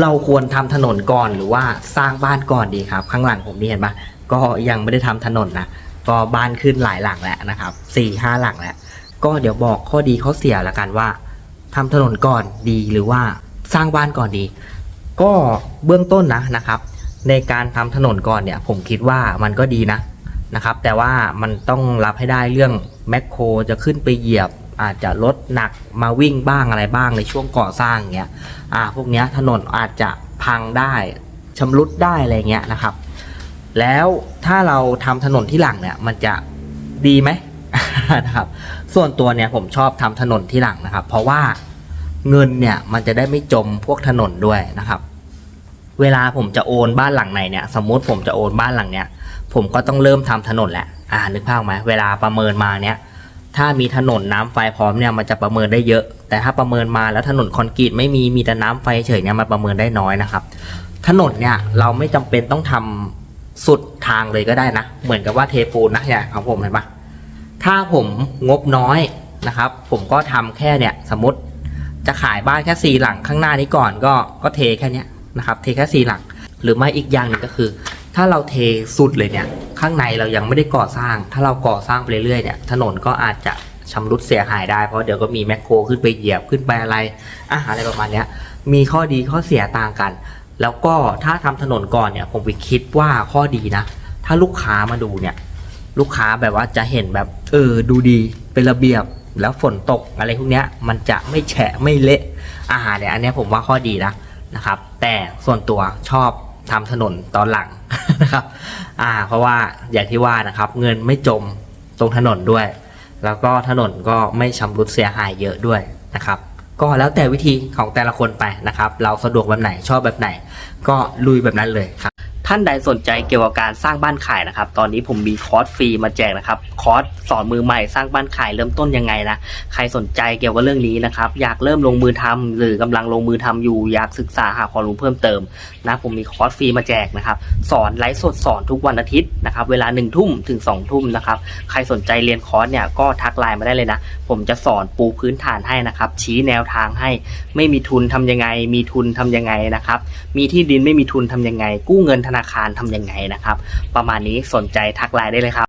เราควรทำถนนก่อนหรือว่าสร้างบ้านก่อนดีครับ ข้างหลังผมนี่เห็นปะก็ยังไม่ได้ทำถนนนะก็บ้านขึ้นหลายหลังแล้วนะครับสี่ห้าหลังแล้ว ก็เดี๋ยวบอกข้อดีข้อเสียละกันว่าทำถนนก่อนดีหรือว่าสร้างบ้านก่อนดี ก็เบื้องต้นนะนะครับ ในการทำถนนก่อนเนี่ย ผมคิดว่ามันก็ดีนะนะครับ แต่ว่ามันต้องรับให้ได้เรื่องแมคโครจะขึ้นไปเหยียบ อาจจะรถหนักมาวิ่งบ้างอะไรบ้างในช่วงก่อสร้างเงี้ยอ่าพวกเนี้ยถนนอาจจะพังได้ชำรุดได้อะไรเงี้ยนะครับ แล้วถ้าเราทำถนนที่หลังเนี่ยมันจะดีไหมนะครับ ส่วนตัวเนี่ยผมชอบทำถนนที่หลังนะครับ เพราะว่าเงินเนี่ยมันจะได้ไม่จมพวกถนนด้วยนะครับ เวลาผมจะโอนบ้านหลังไหนเนี่ย สมมุติผมจะโอนบ้านหลังเนี้ยผมก็ต้องเริ่มทำถนนแหละอ่านึกภาพไหมเวลาประเมินมาเนี่ย ถ้ามีถนนน้ำไฟพร้อมเนี่ยมันจะประเมินได้เยอะ แต่ถ้าประเมินมาแล้วถนนคอนกรีตไม่มีมีแต่น้ำไฟเฉยเนี่ยมันประเมินได้น้อยนะครับ ถนนเนี่ยเราไม่จำเป็นต้องทำสุดทางเลยก็ได้นะ เหมือนกับว่าเทปูนนะอย่างของผมเห็นปะถ้าผมงบน้อยนะครับ ผมก็ทำแค่เนี่ยสมมติจะขายบ้านแค่สี่หลังข้างหน้านี้ก่อนก็ก็เทแค่เนี้ยนะครับ เทแค่สี่หลัง หรือไม่อีกอย่างหนึ่งก็คือ ถ้าเราเทสุดเลยเนี่ย ข้างในเรายังไม่ได้ก่อสร้าง ถ้าเราก่อสร้างไปเรื่อยๆเนี่ย ถนนก็อาจจะชำรุดเสียหายได้ เพราะเดี๋ยวก็มีแมคโครขึ้นไปเหยียบขึ้นไปอะไรอะอะไรประมาณนี้มีข้อดีข้อเสียต่างกัน แล้วก็ถ้าทำถนนก่อนเนี่ย ผมไปคิดว่าข้อดีนะ ถ้าลูกค้ามาดูเนี่ย ลูกค้าแบบว่าจะเห็นแบบเออดูดีเป็นระเบียบแล้วฝนตกอะไรพวกเนี้ยมันจะไม่แฉะไม่เละอาหารเนี่ยอันนี้ผมว่าข้อดีนะนะครับ แต่ส่วนตัวชอบทำถนนตอนหลัง นะครับ อ่า เพราะว่าอย่างที่ว่านะครับ เงินไม่จมตรงถนนด้วย แล้วก็ถนนก็ไม่ชำรุดเสียหายเยอะด้วยนะครับ ก็แล้วแต่วิธีของแต่ละคนไปนะครับ เราสะดวกแบบไหนชอบแบบไหน ก็ลุยแบบนั้นเลยครับ ท่านใดสนใจเกี่ยวกับการสร้างบ้านขายนะครับ ตอนนี้ผมมีคอร์สฟรีมาแจกนะครับ คอร์สสอนมือใหม่สร้างบ้านขายเริ่มต้นยังไงนะ ใครสนใจเกี่ยวกับเรื่องนี้นะครับ อยากเริ่มลงมือทำหรือกำลังลงมือทำอยู่ อยากศึกษาหาความรู้เพิ่มเติมนะ ผมมีคอร์สฟรีมาแจกนะครับ สอนไลฟ์สดสอนทุกวันอาทิตย์นะครับ เวลา1นึ่ทุ่มถึง2องทุ่มนะครับ ใครสนใจเรียนคอร์สเนี่ยก็ทักไลน์มาได้เลยนะ ผมจะสอนปูพื้นฐานให้นะครับ ชี้แนวทางให้ ไม่มีทุนทำยังไง มีทุนทำยังไงนะครับ มีที่ดินไม่มีทุนทำยังไง กู้เงินธนาคารทำยังไงนะครับ ประมาณนี้สนใจทักไลน์ได้เลยครับ